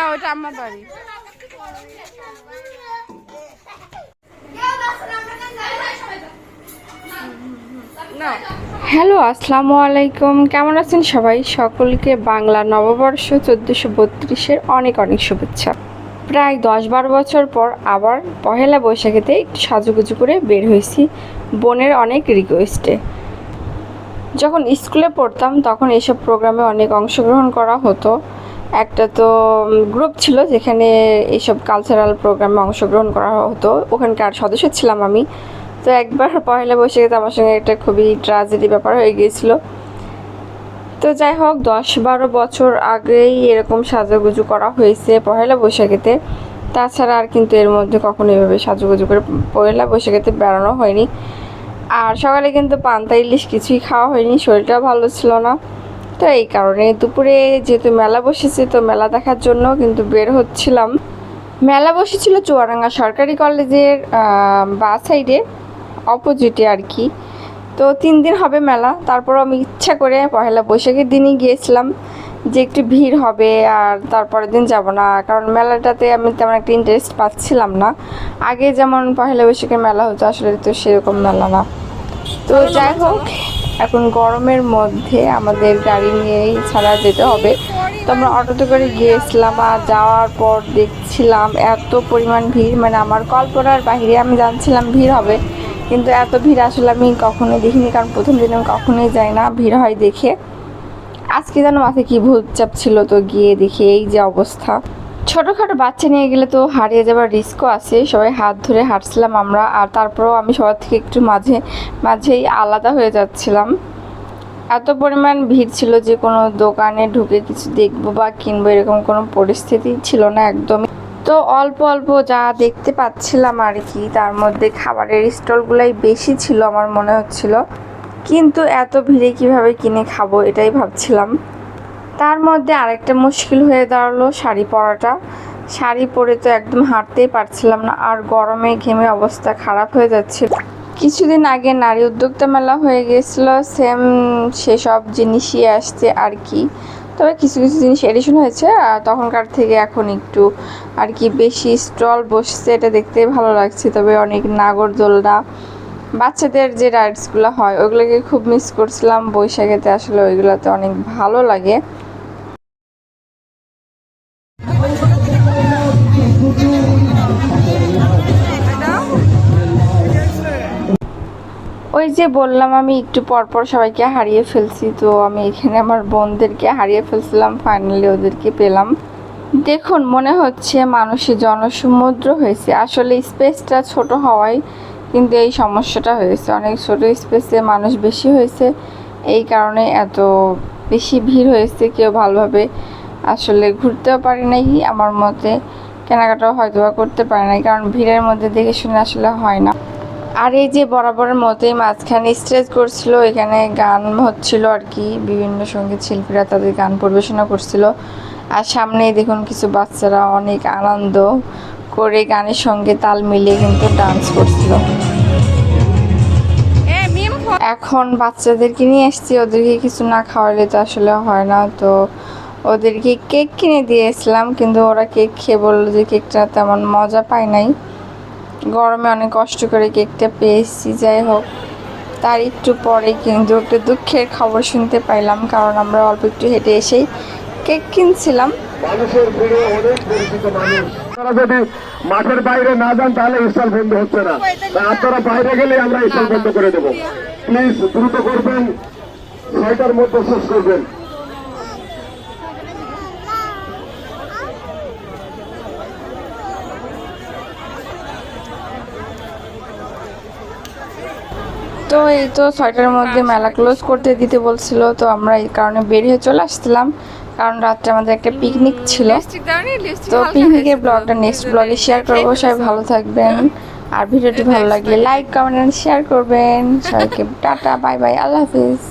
হ্যাঁ ওটা আমার বাড়ি। হ্যালো, আসসালামু আলাইকুম। কেমন আছেন সবাই? সকলকে বাংলা নববর্ষ চোদ্দোশো বত্রিশের অনেক অনেক শুভেচ্ছা। প্রায় দশ বারো বছর পর আবার পহেলা বৈশাখেতে একটু সাজুগুজু করে বের হয়েছি বোনের অনেক রিকোয়েস্টে যখন স্কুলে পড়তাম, তখন এসব প্রোগ্রামে অনেক অংশগ্রহণ করা হতো। একটা তো গ্রুপ ছিল যেখানে এইসব কালচারাল প্রোগ্রামে অংশগ্রহণ করা হতো। ওখানকার সদস্য ছিলাম আমি। তো একবার পয়লা বৈশাখে তো আমার সঙ্গে একটা খুবই ট্রাজেডি ব্যাপার হয়ে গিয়েছিল। তো যাই হোক, দশ বারো বছর আগেই এরকম সাজুগুজু করা হয়েছে পয়লা বৈশাখেতে। তাছাড়া আর কিন্তু এর মধ্যে কখনো এভাবে সাজুগুজু করে পয়লা বৈশাখেতে বেড়ানো হয়নি। আর সকালে কিন্তু পান্তা ইলিশ কিছুই খাওয়া হয়নি, শরীরটাও ভালো ছিল না। তো এই কারণে দুপুরে যেহেতু মেলা বসেছে, তো মেলা দেখার জন্য কিন্তু বের হচ্ছিলাম। মেলা বসেছিল চুয়াডাঙ্গা সরকারি কলেজের বা সাইডে, অপোজিটে আর কি। তো তিন দিন হবে মেলা তারপর আমি ইচ্ছা করে পহেলা বৈশাখের দিনই গিয়েছিলাম যে একটু ভিড় হবে আর তারপরের দিন যাব না, কারণ মেলাটাতে আমি তেমন একটা ইন্টারেস্ট পাচ্ছিলাম না। আগে যেমন পহেলা বৈশাখের মেলা হতো, আসলে তো সেরকম মেলা না। তো যাই হোক, এখন গরমের মধ্যে আমাদের গাড়ি নিয়েই ছাড়া যেতে হবে। তো আমরা অটোতে করে গিয়েছিলাম আর যাওয়ার পর দেখছিলাম এত পরিমাণ ভিড়। মানে আমার কল্পনার বাহিরে আমি জানছিলাম ভিড় হবে, কিন্তু এত ভিড় আসলে আমি কখনোই দেখিনি, কারণ প্রথম দিন আমি কখনোই যাই না, ভিড় হয় দেখে। আজকে যেন মাথায় কি ভূত চাপ ছিল তো গিয়ে দেখি এই যে অবস্থা। ছোটোখাটো বাচ্চা নিয়ে গেলে তো হারিয়ে যাবার রিস্কও আছে। সবাই হাত ধরে হাঁটছিলাম আমরা, আর তারপরেও আমি সবার থেকে একটু মাঝে, মাঝেই আলাদা হয়ে যাচ্ছিলাম। এত পরিমাণ ভিড় ছিল যে কোনো দোকানে ঢুকে কিছু দেখব বা কিনবো এরকম কোনো পরিস্থিতি ছিল না একদমই। তো অল্প অল্প যা দেখতে পাচ্ছিলাম আর কি, তার মধ্যে খাবারের স্টলগুলাই বেশি ছিল আমার মনে হচ্ছিল। কিন্তু এত ভিড়ে কীভাবে কিনে খাব এটাই ভাবছিলাম। তার মধ্যে আরেকটা মুশকিল হয়ে দাঁড়াল শাড়ি পরাটা। শাড়ি পরে তো একদম হাঁটতেই পারছিলাম না আর গরমে ঘেমে অবস্থা খারাপ হয়ে যাচ্ছিল। কিছুদিন আগে নারী উদ্যোক্তা মেলা হয়ে গিয়েছিল সেম সেসব জিনিসই আসছে আর কি। তবে কিছু কিছু জিনিস এডিশন হয়েছে তখনকার থেকে এখন একটু আর কি বেশি স্টল বসছে, এটা দেখতে ভালো লাগছে। তবে অনেক নাগরদোলনা বাচ্চাদের যে রাইডসগুলো হয় ওইগুলোকে খুব মিস করছিলাম। বৈশাখেতে আসলে ওইগুলোতে অনেক ভালো লাগে। ওই যে বললাম, আমি একটু পরপর সবাইকে হারিয়ে ফেলছি, তো আমি এখানে আমার বোনদেরকে হারিয়ে ফেলছিলাম ফাইনালি ওদেরকে পেলাম। দেখুন, মনে হচ্ছে মানুষের জনসমুদ্র হয়েছে। আসলে স্পেসটা ছোট হওয়ায় কিন্তু এই সমস্যাটা হয়েছে। অনেক ছোট স্পেসে মানুষ বেশি হয়েছে। এই কারণে এত বেশি ভিড় হয়েছে, কেউ ভালোভাবে আসলে ঘুরতেও পারি নাই আমার মতে। কেনাকাটাও হয়তো করতে পারে নাই, কারণ ভিড়ের মধ্যে দেখে শুনে আসলে হয় না। আর এই যে বরাবরের মতোই মাঝখানে স্টেজ করছিল এখানে গান হচ্ছিল আর কি বিভিন্ন সংগীত শিল্পীরা তাদের গান পরিবেশনা করছিল। আর সামনেই দেখুন কিছু বাচ্চারা অনেক আনন্দ করে গানের সঙ্গে তাল মিলিয়ে কিন্তু ডান্স করছিল। এখন বাচ্চাদেরকে নিয়ে এসছি ওদেরকে কিছু না খাওয়ালে তো আসলে হয় না। তো ওদেরকে কেক কিনে দিয়েছিলাম কিন্তু ওরা কেক খেয়ে বলল যে কেকটা তেমন মজা পায় নাই। গরমে অনেক কষ্ট করে কেকটা পেয়েছি, যাই হোক। তার একটু পরে কিন্তু একটা দুঃখের খবর শুনতে পাইলাম, কারণ আমরা অল্প একটু হেঁটে এসেই কেক কিনছিলাম। মাঠের বাইরে না যান, তাহলে বন্ধ হচ্ছে না। আপনারা বাইরে গেলে আমরা বন্ধ করে দেবো। প্লিজ, দ্রুত করবেন। ছয়টার মধ্যে শেষ করবেন। তো এই তো ছয়টার মধ্যে মেলা ক্লোজ করতে দিতে বলছিল তো আমরা এই কারণে বেরিয়ে চলে আসছিলাম। কারণ রাত্রে আমাদের একটা পিকনিক ছিল। তো পিকনিকের ব্লগটা নেক্সট ব্লগে শেয়ার করব। সবাই ভালো থাকবেন। আর ভিডিওটি ভালো লাগলে লাইক কমেন্ট শেয়ার করবেন। সবাইকে টাটা বাই বাই আল্লাহ হাফিজ।